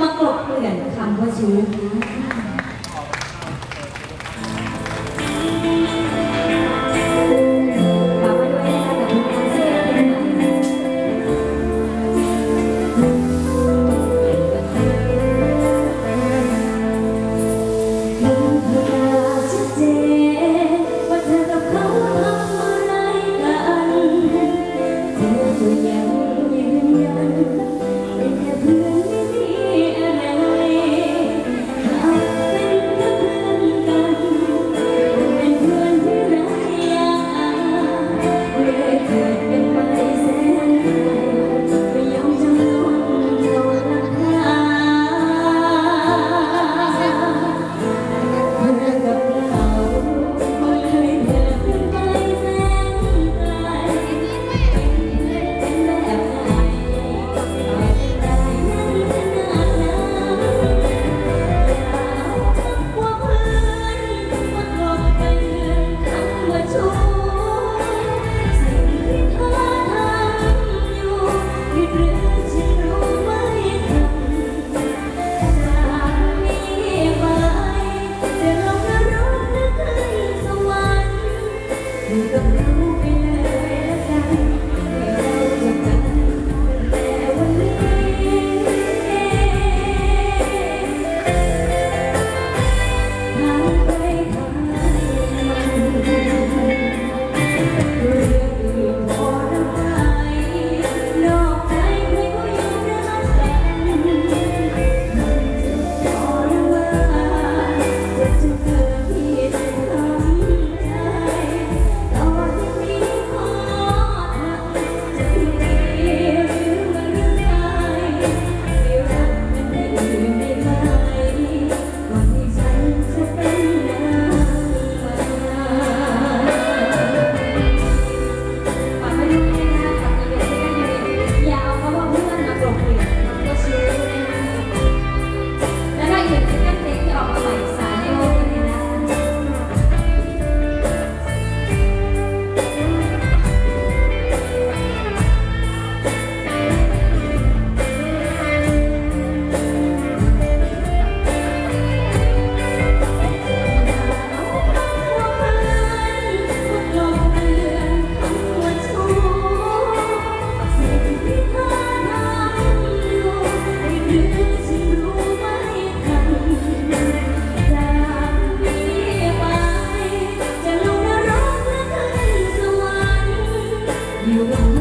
มากลบเกลื่อนคำว่าชู้ กับเราไปแล้ you.